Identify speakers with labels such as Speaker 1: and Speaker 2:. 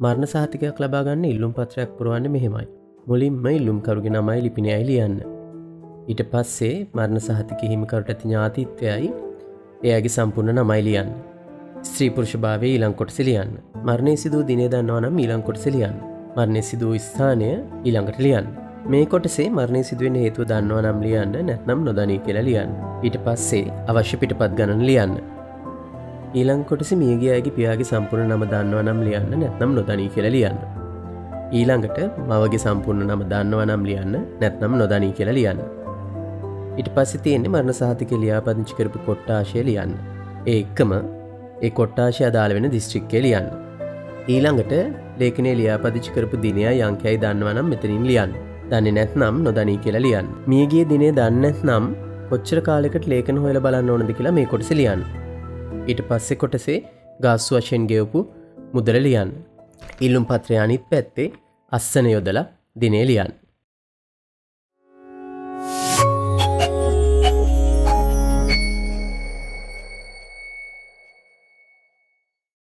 Speaker 1: මරණ සාතිකයක් ලබාගන්න ඉල්ලුම් පත්‍රයක් පුරුවන්න මෙහෙමයි. මුලින්ම ඉල්ලුම්කරුගේ නමයි ලිපිනයයි ලියන්න. ඊට පස්සේ මරණ සහතික හිමිකරුට ඇති ඥාතිත්වයයි එයාගේ සම්පූර්ණ නමයි ලියන්න. ස්ත්‍රීපුරුෂ භාවය ඊළංකොට සිලියන්න මරණය සිදුව දිනේ දන්නවා නම් ඊළංකොට සිලියන්න මරණය සිදුව ස්ථානය ඊළඟට ලියන්න මේ කොටසේ මරණය සිදුවෙන් හේතුව දන්නවා නම් ලියන්න නැත්නම් නොදනී කියලා ලියන්න ඊට පස්සේ අවශ්‍ය පිටපත් ගණන ලියන්න ඊළංකොටස මියගේයාගේ පියාගේ සම්පූර්ණ නම දන්නවා නම් ලියන්න නැත්නම් නොදනී කියලා ලියන්න. ඊළඟට මවගේ සම්පූර්ණ නම දන්නවා නම් ලියන්න නැත්නම් නොදනී කියලා ලියන්න. ඉට පස්සෙ තියෙන්නේ මරණ සහතික ලියාපදිංචි කරපු කොට්ටාශය ලියන්න. ඒ එක්කම ඒ කොට්ටාශය අදාළ වෙන දිස්ත්‍රික්කය ලියන්න. ඊළඟට ලේකනේ ලියාපදිචි කරපු දිනය යංකයයි දන්නවනම් මෙතනින් ලියන්න. දන්නේ නැත්නම් නොදනී කියලා ලියන්න. මියගේ දිනේ දන්නත් නම් කොච්චර කාලෙකට ලේකන හොල බලන්න ඕනද කියලා මේ කොටස ලියන්න. ඊට පස්සෙ කොටසේ ගාස්සු වශයෙන් ගෙවපු මුදල ලියන්න. ඉල්ලුම් පත්‍රයානිත් පැත්තේ අස්සන යොදලා දිනේ ලියන්න.